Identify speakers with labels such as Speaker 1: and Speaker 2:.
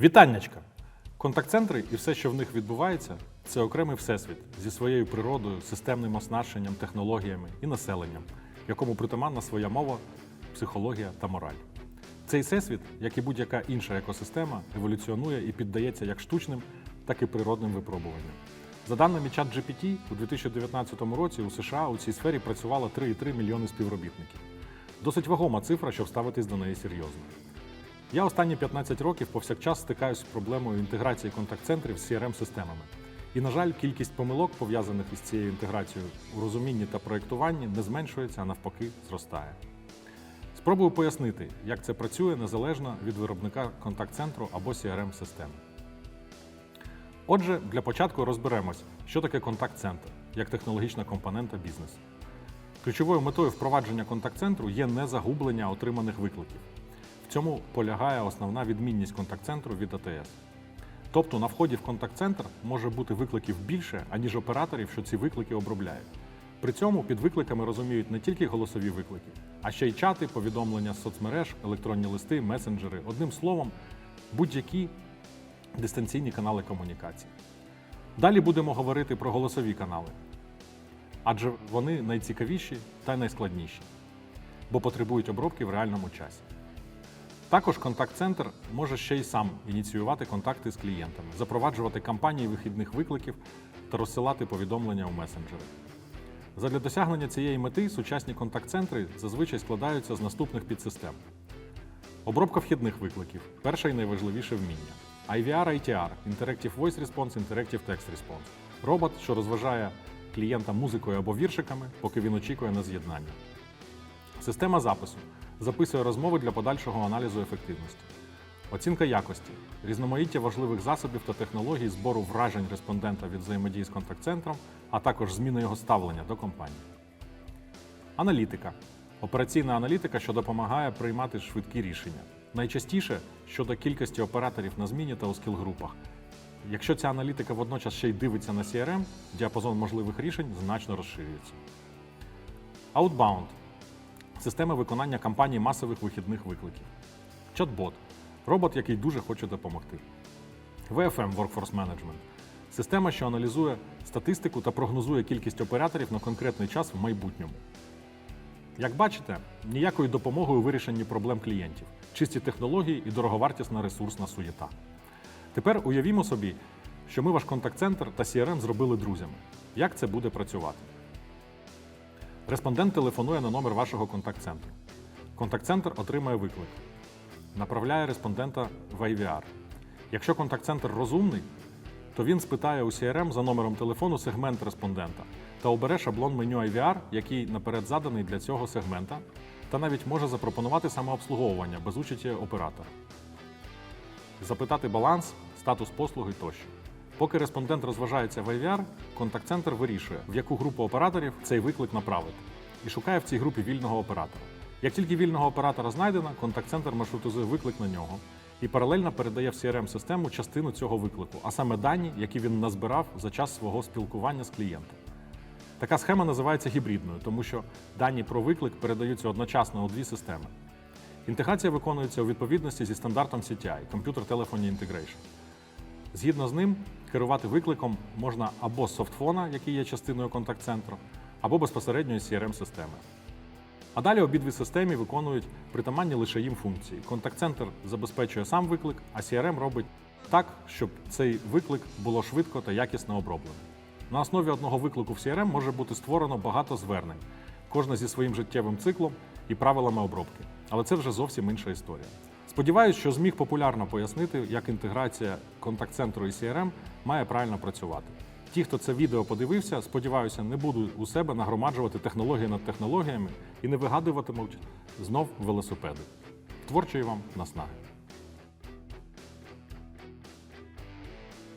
Speaker 1: Вітаннячка! Контакт-центри і все, що в них відбувається, це окремий всесвіт зі своєю природою, системним оснащенням, технологіями і населенням, якому притаманна своя мова, психологія та мораль. Цей всесвіт, як і будь-яка інша екосистема, еволюціонує і піддається як штучним, так і природним випробуванням. За даними ChatGPT, у 2019 році у США у цій сфері працювало 3,3 мільйони співробітників. Досить вагома цифра, щоб ставитись до неї серйозно. Я останні 15 років повсякчас стикаюся з проблемою інтеграції контакт-центрів з CRM-системами. І, на жаль, кількість помилок, пов'язаних із цією інтеграцією у розумінні та проєктуванні, не зменшується, а навпаки, зростає. Спробую пояснити, як це працює незалежно від виробника контакт-центру або CRM-системи. Отже, для початку розберемось, що таке контакт-центр як технологічна компонента бізнесу. Ключовою метою впровадження контакт-центру є не загублення отриманих викликів. Цьому полягає основна відмінність контакт-центру від АТС. Тобто на вході в контакт-центр може бути викликів більше, аніж операторів, що ці виклики обробляють. При цьому під викликами розуміють не тільки голосові виклики, а ще й чати, повідомлення з соцмереж, електронні листи, месенджери, одним словом, будь-які дистанційні канали комунікації. Далі будемо говорити про голосові канали, адже вони найцікавіші та найскладніші, бо потребують обробки в реальному часі. Також контакт-центр може ще й сам ініціювати контакти з клієнтами, запроваджувати кампанії вихідних викликів та розсилати повідомлення у месенджери. Задля досягнення цієї мети сучасні контакт-центри зазвичай складаються з наступних підсистем: обробка вхідних викликів перше і найважливіше вміння. IVR ITR Interactive Voice Response, Interactive Text Response робот, що розважає клієнта музикою або віршиками, поки він очікує на з'єднання. Система запису записує розмови для подальшого аналізу ефективності. Оцінка якості, різноманіття важливих засобів та технологій збору вражень респондента від взаємодії з контакт-центром, а також зміни його ставлення до компанії. Аналітика операційна аналітика, що допомагає приймати швидкі рішення. Найчастіше щодо кількості операторів на зміні та у скіл-групах. Якщо ця аналітика водночас ще й дивиться на CRM, діапазон можливих рішень значно розширюється. Outbound система виконання кампаній масових вихідних викликів. Чат-бот робот, який дуже хоче допомогти. VFM Workforce Management система, що аналізує статистику та прогнозує кількість операторів на конкретний час в майбутньому. Як бачите, ніякої допомоги у вирішенні проблем клієнтів, чисті технології і дороговартісна ресурсна суєта. Тепер уявімо собі, що ми ваш контакт-центр та CRM зробили друзями. Як це буде працювати? Респондент телефонує на номер вашого контакт-центру. Контакт-центр отримає виклик, направляє респондента в IVR. Якщо контакт-центр розумний, то він спитає у CRM за номером телефону сегмент респондента та обере шаблон меню IVR, який наперед заданий для цього сегмента, та навіть може запропонувати самообслуговування без участі оператора, запитати баланс, статус послуги тощо. Поки респондент розважається в IVR, контакт-центр вирішує, в яку групу операторів цей виклик направити, і шукає в цій групі вільного оператора. Як тільки вільного оператора знайдено, контакт-центр маршрутизує виклик на нього і паралельно передає в CRM-систему частину цього виклику, а саме дані, які він назбирав за час свого спілкування з клієнтом. Така схема називається гібридною, тому що дані про виклик передаються одночасно у дві системи. Інтеграція виконується у відповідності зі стандартом CTI – Computer Telephony Integration. Згідно з ним, керувати викликом можна або з софтфона, який є частиною контакт-центру, або безпосередньо з CRM-системи. А далі обидві системи виконують притаманні лише їм функції. Контакт-центр забезпечує сам виклик, а CRM робить так, щоб цей виклик було швидко та якісно оброблено. На основі одного виклику в CRM може бути створено багато звернень, кожна зі своїм життєвим циклом і правилами обробки. Але це вже зовсім інша історія. Сподіваюсь, що зміг популярно пояснити, як інтеграція контакт-центру і CRM має правильно працювати. Ті, хто це відео подивився, сподіваюся, не будуть у себе нагромаджувати технології над технологіями і не вигадуватимуть знов велосипеди. Творчої вам наснаги!